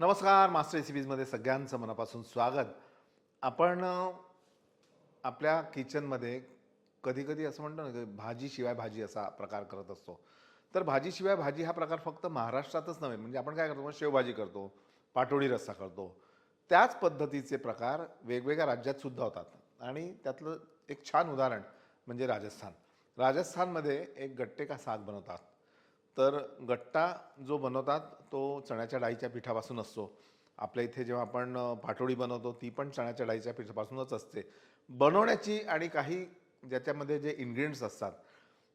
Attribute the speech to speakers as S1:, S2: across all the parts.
S1: नमस्कार मास्टर रेसिपीजमध्ये सगळ्यांचं मनापासून स्वागत. आपण आपल्या किचनमध्ये कधी कधी असं म्हणतो ना की भाजीशिवाय भाजी असा प्रकार करत असतो. तर भाजीशिवाय भाजी हा प्रकार फक्त महाराष्ट्रातच नव्हे म्हणजे आपण काय करतो मग शेवभाजी करतो पाटोळी रस्सा करतो. त्याच पद्धतीचे प्रकार वेगवेगळ्या राज्यात सुद्धा होतात. आणि त्यातलं एक छान उदाहरण म्हणजे राजस्थान. राजस्थानमध्ये एक गट्टे का साग बनवतात. तर गट्टा जो बनवतात तो चण्याच्या डाळीच्या पिठापासून असतो. आपल्या इथे जेव्हा आपण पाटोळी बनवतो ती पण चण्याच्या डाळीच्या पिठापासूनच असते. बनवण्याची आणि काही ज्याच्यामध्ये जे इन्ग्रेडियंट्स असतात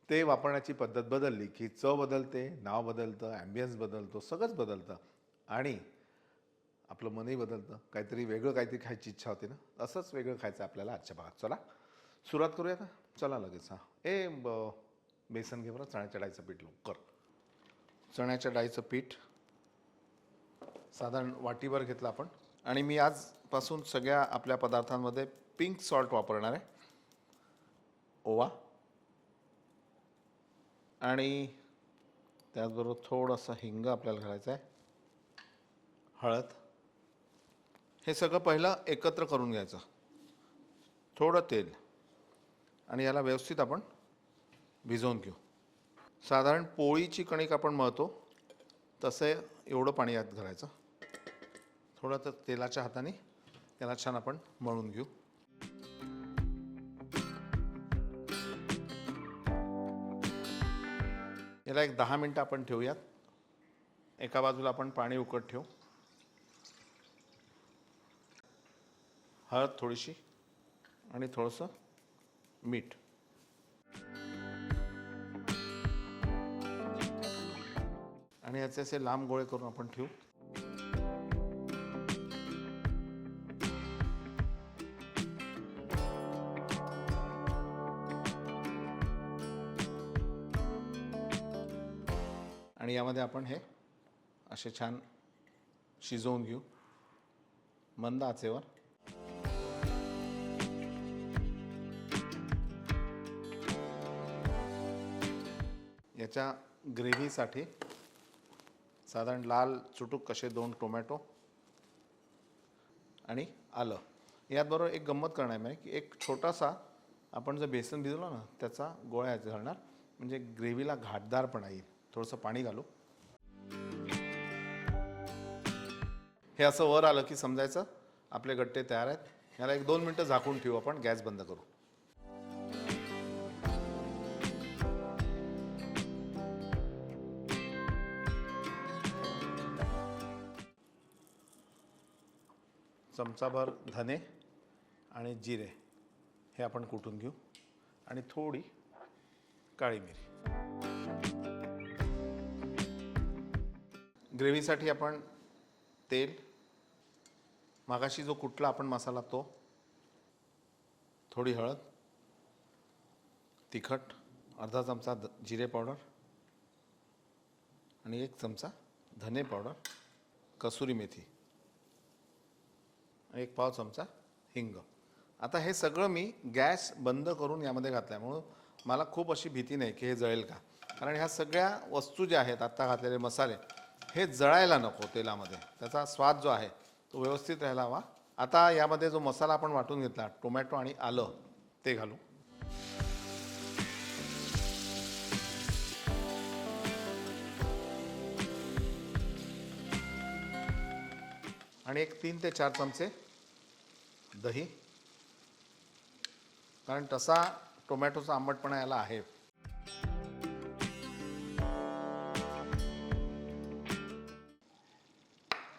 S1: ते वापरण्याची पद्धत बदलली की चव बदलते नाव बदलतं ॲम्बियन्स बदलतो सगळंच बदलतं. आणि आपलं मनही बदलतं. काहीतरी वेगळं काहीतरी खायची इच्छा होती ना? असंच वेगळं खायचं आपल्याला आजच्या भागात. चला सुरुवात करूया का? चला लगेच हां. ए ब बेसन घे बरं चण्याच्या डाळीचं पीठ लवकर. चण्याच्या डाळीचं पीठ साधारण वाटीभर घेतलं आपण. आणि मी आजपासून सगळ्या आपल्या पदार्थांमध्ये पिंक सॉल्ट वापरणार आहे. ओवा. आणि त्याचबरोबर थोडंसं हिंग आपल्याला घालायचं आहे. हळद. हे सगळं पहिलं एकत्र करून घ्यायचं. थोडं तेल. आणि याला व्यवस्थित आपण भिजवून घेऊ. साधारण पोळीची कणिक आपण मळतो. तसे एवढं पाणी यात घालायचं. थोडं तर तेलाच्या हाताने त्याला छान आपण मळून घेऊ. याला एक दहा मिनटं आपण ठेवूयात. एका बाजूला आपण पाणी उकट ठेवू. हळद थोडीशी आणि थोडंसं मीठ. आणि याचे असे लांब गोळे करून आपण ठेवू. आणि यामध्ये आपण हे असे छान शिजवून घेऊ. मंद आचेवर. याच्या ग्रेव्हीसाठी साधारण लाल चुटूक कसे दोन टोमॅटो आणि आलं. याचबरोबर एक गंमत करणार आहे की एक छोटासा आपण जर बेसन भिजवलं ना त्याचा गोळ्या घालणार. म्हणजे ग्रेव्हीला घाटदारपणा येईल थोडंसं पाणी घालू. हे असं वर आलं की समजायचं. आपले गट्टे तयार आहेत. याला एक दोन मिनटं झाकून ठेवू आपण. गॅस बंद करू. चमचाभर धने आणि जिरे हे आपण कुटून घेऊ? आणि थोडी काळी मिरी. ग्रेव्हीसाठी आपण तेल मागाशी जो कुठला आपण मसाला तो थोडी हळद तिखट अर्धा चमचा द जिरे पावडर आणि एक चमचा धने पावडर कसुरी मेथी. एक पाव चमचा हिंग. आता हे सगळं मी गॅस बंद करून यामध्ये घातल्यामुळं मला खूप अशी भीती नाही की हे जळेल का. कारण ह्या सगळ्या वस्तू ज्या आहेत आत्ता घातलेले मसाले हे जळायला नको तेलामध्ये. त्याचा स्वाद जो आहे तो व्यवस्थित राहायला हवा. आता यामध्ये जो मसाला आपण वाटून घेतला टोमॅटो आणि आलं ते घालू. आणि एक तीन ते चार चमचे दही. कारण तसा टोमॅटोचा आंबटपणा याला आहे.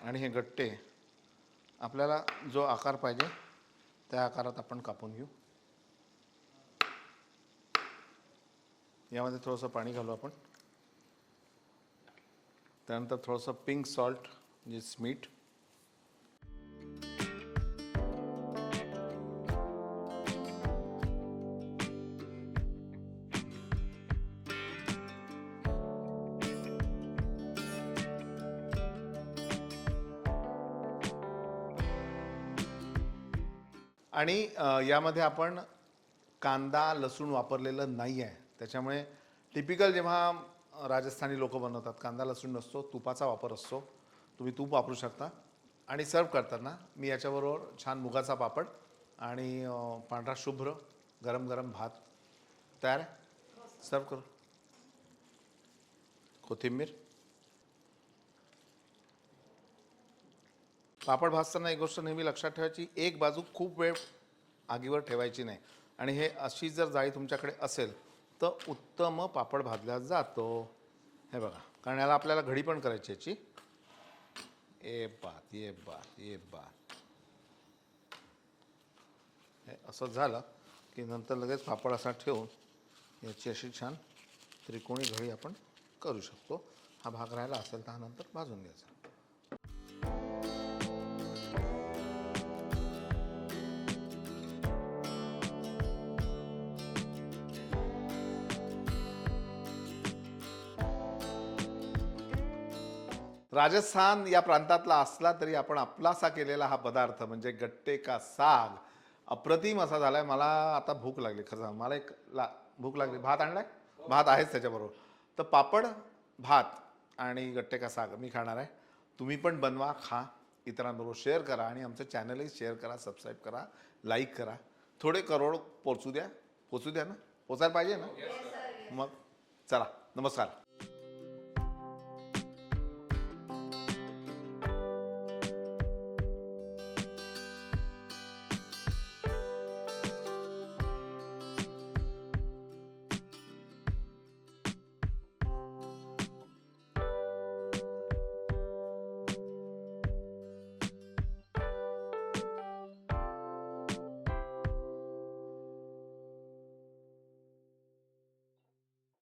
S1: आणि हे गट्टे आपल्याला जो आकार पाहिजे त्या आकारात आपण कापून घेऊ. यामध्ये थोडंसं पाणी घालू आपण. त्यानंतर थोडंसं पिंक सॉल्ट म्हणजे मीठ आणि यामध्ये आपण कांदा लसूण वापरलेलं नाही आहे त्याच्यामुळे टिपिकल जेव्हा राजस्थानी लोक बनवतात कांदा लसूण नसतो तुपाचा वापर असतो. तुम्ही तूप वापरू शकता. आणि सर्व करताना मी याच्याबरोबर छान मुगाचा पापड आणि पांढरा शुभ्र गरम गरम भात तयार आहे. सर्व करू. कोथिंबीर. पापड भाजताना एक गोष्ट नेहमी लक्षात ठेवायची एक बाजू खूप वेळ आगीवर ठेवायची नाही. आणि हे अशी जर जाळी तुमच्याकडे असेल तर उत्तम पापड भाजला जातो. हे बघा कारण याला आपल्याला घडी पण करायची याची. ए बात ये बात ये बात. हे असं झालं की नंतर लगेच पापड असा ठेवून याची अशी छान त्रिकोणी घडी आपण करू शकतो. हा भाग राहिला असेल तर हा नंतर भाजून घ्यायचा. राजस्थान या प्रांतातला असला तरी आपण आपलासा केलेला हा पदार्थ म्हणजे गट्टे का साग अप्रतिम असा झालाय. मला आता भूक लागली खरं मला एक ला भूक लागली. भात आणलाय? भात आहेच त्याच्याबरोबर. तर पापड भात आणि गट्टे का साग मी खाणार आहे. तुम्ही पण बनवा खा. इतरांबरोबर शेअर करा आणि आमचं चॅनलही शेअर करा सबस्क्राईब करा लाईक करा. थोडे करोड पोचू द्या. पोचू द्या ना? पोचायला पाहिजे ना? मग चला. नमस्कार.